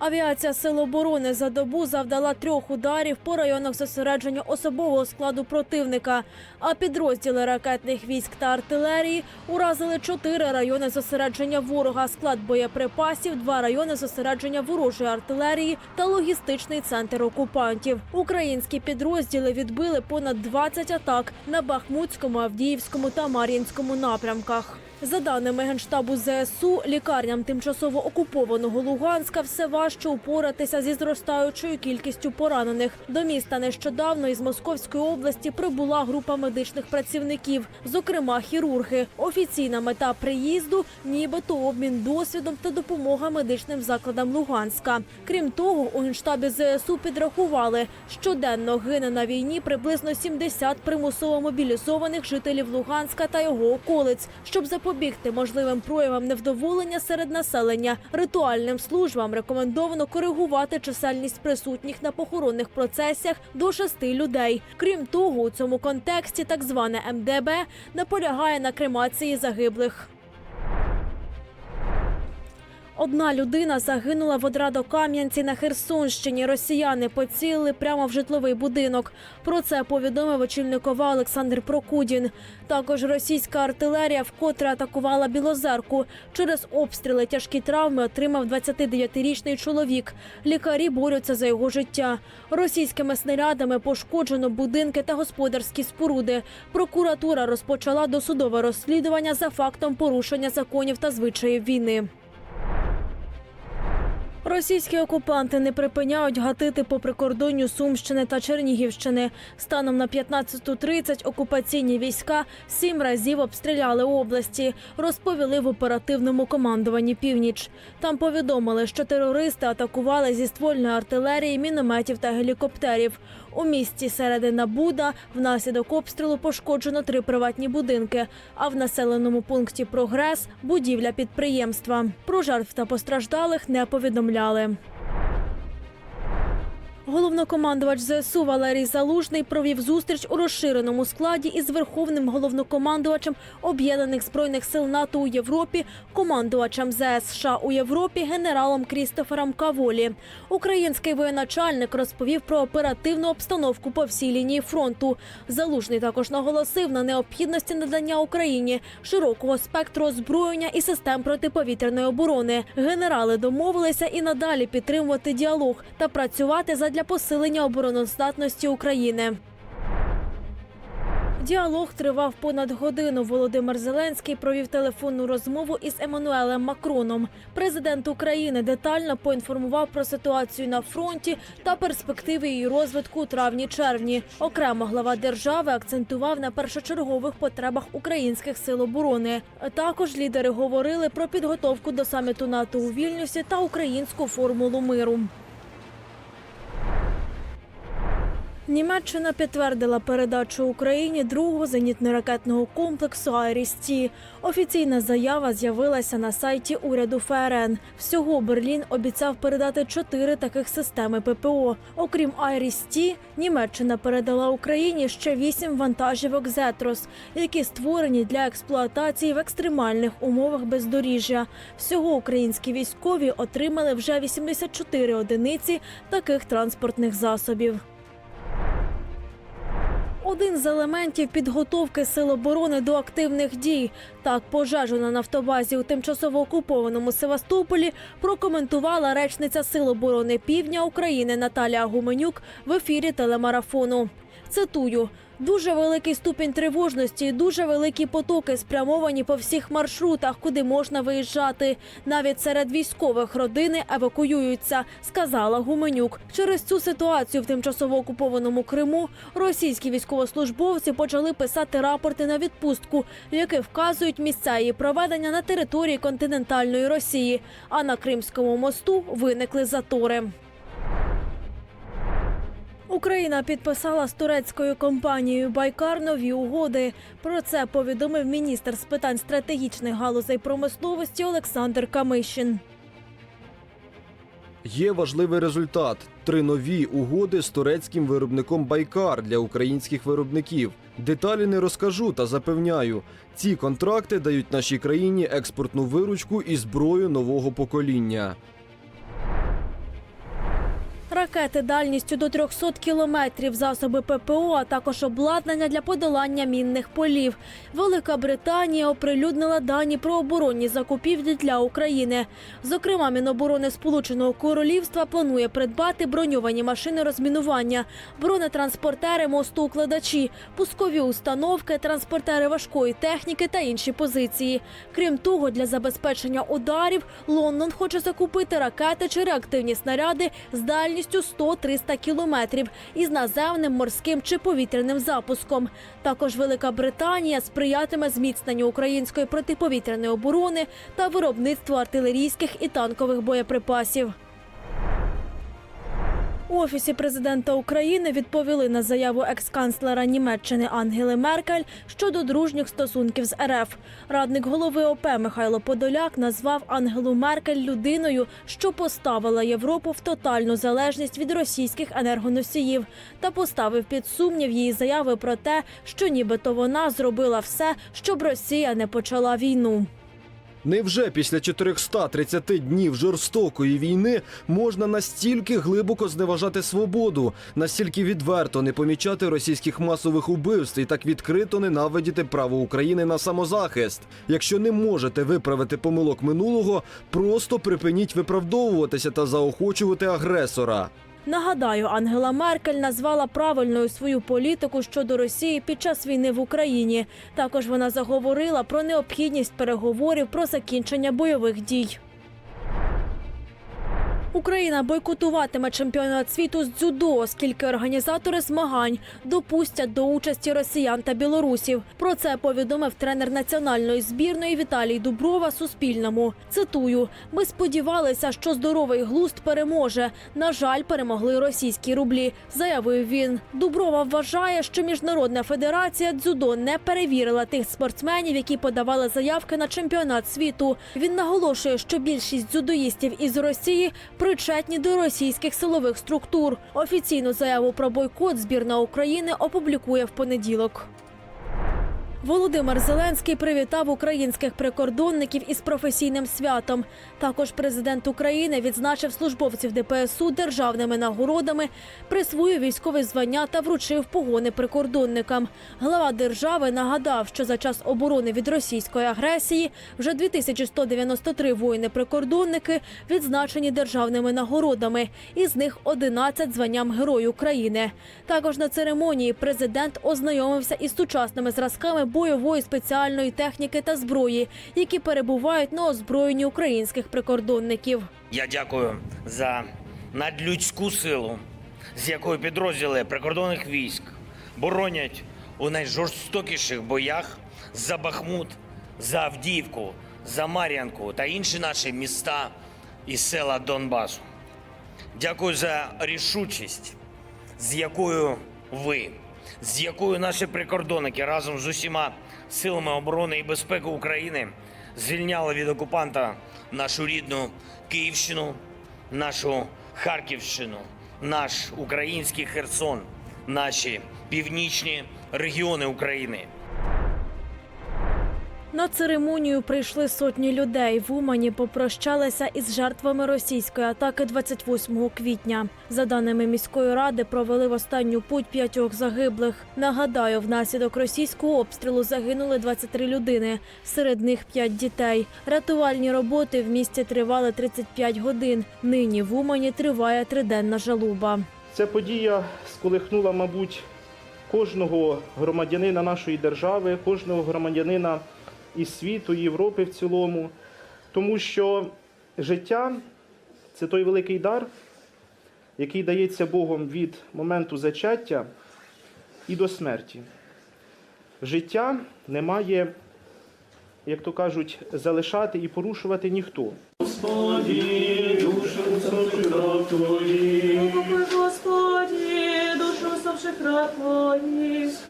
Авіація Сил оборони за добу завдала трьох ударів по районах зосередження особового складу противника. А підрозділи ракетних військ та артилерії уразили чотири райони зосередження ворога, склад боєприпасів, два райони зосередження ворожої артилерії та логістичний центр окупантів. Українські підрозділи відбили понад 20 атак на Бахмутському, Авдіївському та Мар'їнському напрямках. За даними Генштабу ЗСУ, лікарням тимчасово окупованого Луганська все важче упоратися зі зростаючою кількістю поранених. До міста нещодавно із Московської області прибула група медичних працівників, зокрема хірурги. Офіційна мета приїзду нібито обмін досвідом та допомога медичним закладам Луганська. Крім того, у генштабі ЗСУ підрахували, щоденно гине на війні приблизно 70 примусово мобілізованих жителів Луганська та його околиць, щоб запобігти можливим проявам невдоволення серед населення. Ритуальним службам рекомендовано коригувати чисельність присутніх на похоронних процесіях до шести людей. Крім того, у цьому контексті так зване МДБ наполягає на кремації загиблих. Одна людина загинула в Одрадо-Кам'янці на Херсонщині. Росіяни поцілили прямо в житловий будинок. Про це повідомив очільник ОВА Олександр Прокудін. Також російська артилерія вкотре атакувала Білозерку. Через обстріли тяжкі травми отримав 29-річний чоловік. Лікарі борються за його життя. Російськими снарядами пошкоджено будинки та господарські споруди. Прокуратура розпочала досудове розслідування за фактом порушення законів та звичаїв війни. Російські окупанти не припиняють гатити по прикордонню Сумщини та Чернігівщини. Станом на 15.30 окупаційні війська сім разів обстріляли області, розповіли в оперативному командуванні північ. Там повідомили, що терористи атакували зі ствольної артилерії, мінометів та гелікоптерів. У місті Середина Буда внаслідок обстрілу пошкоджено три приватні будинки. А в населеному пункті Прогрес будівля підприємства. Про жертв та постраждалих не повідомляли. Головнокомандувач ЗСУ Валерій Залужний провів зустріч у розширеному складі із верховним головнокомандувачем об'єднаних збройних сил НАТО у Європі, командувачем ЗС США у Європі, генералом Крістофером Каволі. Український воєначальник розповів про оперативну обстановку по всій лінії фронту. Залужний також наголосив на необхідності надання Україні широкого спектру озброєння і систем протиповітряної оборони. Генерали домовилися і надалі підтримувати діалог та працювати задля посилення обороноздатності України. Діалог тривав понад годину. Володимир Зеленський провів телефонну розмову із Еммануелем Макроном. Президент України детально поінформував про ситуацію на фронті та перспективи її розвитку у травні-червні. Окремо глава держави акцентував на першочергових потребах українських сил оборони. Також лідери говорили про підготовку до саміту НАТО у Вільнюсі та українську формулу миру. Німеччина підтвердила передачу Україні другого зенітно-ракетного комплексу «Айріс-Ті». Офіційна заява з'явилася на сайті уряду ФРН. Всього Берлін обіцяв передати чотири таких системи ППО. Окрім «Айріс-Ті», Німеччина передала Україні ще вісім вантажівок «Зетрос», які створені для експлуатації в екстремальних умовах бездоріжжя. Всього українські військові отримали вже 84 одиниці таких транспортних засобів. Один з елементів підготовки сил оборони до активних дій. Так, пожежу на нафтобазі у тимчасово окупованому Севастополі прокоментувала речниця Сил оборони Півдня України Наталія Гуменюк в ефірі телемарафону. Цитую. Дуже великий ступінь тривожності, дуже великі потоки спрямовані по всіх маршрутах, куди можна виїжджати. Навіть серед військових родини евакуюються, сказала Гуменюк. Через цю ситуацію в тимчасово окупованому Криму російські військовослужбовці почали писати рапорти на відпустку, які вказують місця її проведення на території континентальної Росії. А на Кримському мосту виникли затори. Україна підписала з турецькою компанією Байкар нові угоди. Про це повідомив міністр з питань стратегічних галузей промисловості Олександр Камишин. Є важливий результат: три нові угоди з турецьким виробником Байкар для українських виробників. Деталі не розкажу та запевняю, ці контракти дають нашій країні експортну виручку і зброю нового покоління. Ракети дальністю до 300 кілометрів, засоби ППО, а також обладнання для подолання мінних полів. Велика Британія оприлюднила дані про оборонні закупівлі для України. Зокрема, Міноборони Сполученого Королівства планує придбати броньовані машини розмінування, бронетранспортери мостоукладачі, пускові установки, транспортери важкої техніки та інші позиції. Крім того, для забезпечення ударів Лондон хоче закупити ракети чи реактивні снаряди з дальністю 100-300 кілометрів із наземним, морським чи повітряним запуском. Також Велика Британія сприятиме зміцненню української протиповітряної оборони та виробництву артилерійських і танкових боєприпасів. У офісі президента України відповіли на заяву екс-канцлера Німеччини Ангели Меркель щодо дружніх стосунків з РФ. Радник голови ОП Михайло Подоляк назвав Ангелу Меркель людиною, що поставила Європу в тотальну залежність від російських енергоносіїв, та поставив під сумнів її заяви про те, що нібито вона зробила все, щоб Росія не почала війну. Невже після 430 днів жорстокої війни можна настільки глибоко зневажати свободу, настільки відверто не помічати російських масових убивств і так відкрито ненавидіти право України на самозахист? Якщо не можете виправити помилок минулого, просто припиніть виправдовуватися та заохочувати агресора. Нагадаю, Ангела Меркель назвала правильною свою політику щодо Росії під час війни в Україні. Також вона заговорила про необхідність переговорів про закінчення бойових дій. Україна бойкотуватиме чемпіонат світу з дзюдо, оскільки організатори змагань допустять до участі росіян та білорусів. Про це повідомив тренер національної збірної Віталій Дуброва Суспільному. Цитую: ми сподівалися, що здоровий глузд переможе. На жаль, перемогли російські рублі, заявив він. Дуброва вважає, що міжнародна федерація дзюдо не перевірила тих спортсменів, які подавали заявки на чемпіонат світу. Він наголошує, що більшість дзюдоїстів із Росії причетні до російських силових структур. Офіційну заяву про бойкот збірна України опублікує в понеділок. Володимир Зеленський привітав українських прикордонників із професійним святом. Також президент України відзначив службовців ДПСУ державними нагородами, присвоїв військові звання та вручив погони прикордонникам. Глава держави нагадав, що за час оборони від російської агресії вже 2193 воїни-прикордонники відзначені державними нагородами, із них 11 званням Герой України. Також на церемонії президент ознайомився із сучасними зразками бойової спеціальної техніки та зброї, які перебувають на озброєнні українських прикордонників. Я дякую за надлюдську силу, з якою підрозділи прикордонних військ боронять у найжорстокіших боях за Бахмут, за Авдіївку, за Мар'янку та інші наші міста і села Донбасу. Дякую за рішучість, з якою ви, з якою наші прикордонники разом з усіма силами оборони і безпеки України звільняли від окупанта нашу рідну Київщину, нашу Харківщину, наш український Херсон, наші північні регіони України. На церемонію прийшли сотні людей. В Умані попрощалися із жертвами російської атаки 28 квітня. За даними міської ради, провели в останню путь п'ятьох загиблих. Нагадаю, внаслідок російського обстрілу загинули 23 людини, серед них п'ять дітей. Рятувальні роботи в місті тривали 35 годин. Нині в Умані триває триденна жалуба. Ця подія сколихнула, мабуть, кожного громадянина нашої держави, кожного громадянина із світу, і Європи в цілому, тому що життя це той великий дар, який дається Богом від моменту зачаття і до смерті. Життя не має, як то кажуть, залишати і порушувати ніхто. Господи, душу Упокой, Господи, душу усопших раб Твоих.